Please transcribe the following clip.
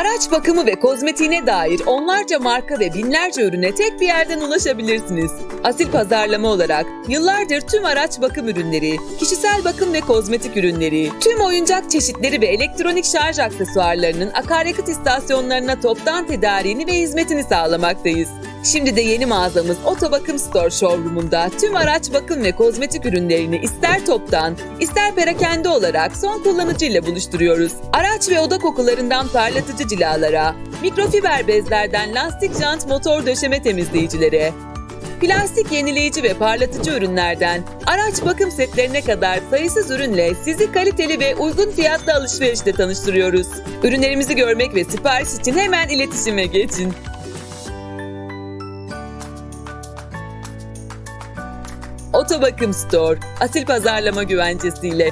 Araç bakımı ve kozmetiğine dair onlarca marka ve binlerce ürüne tek bir yerden ulaşabilirsiniz. Asil pazarlama olarak yıllardır tüm araç bakım ürünleri, kişisel bakım ve kozmetik ürünleri, tüm oyuncak çeşitleri ve elektronik şarj aksesuarlarının akaryakıt istasyonlarına toptan tedariğini ve hizmetini sağlamaktayız. Şimdi de yeni mağazamız Otobakım Store Showroom'unda tüm araç bakım ve kozmetik ürünlerini ister toptan, ister perakende olarak son kullanıcı ile buluşturuyoruz. Araç ve oda kokularından parlatıcı cilalara, mikrofiber bezlerden lastik jant motor döşeme temizleyicilere, plastik yenileyici ve parlatıcı ürünlerden araç bakım setlerine kadar sayısız ürünle sizi kaliteli ve uygun fiyatlı alışverişle tanıştırıyoruz. Ürünlerimizi görmek ve sipariş için hemen iletişime geçin. Otobakım Store, asil pazarlama güvencesiyle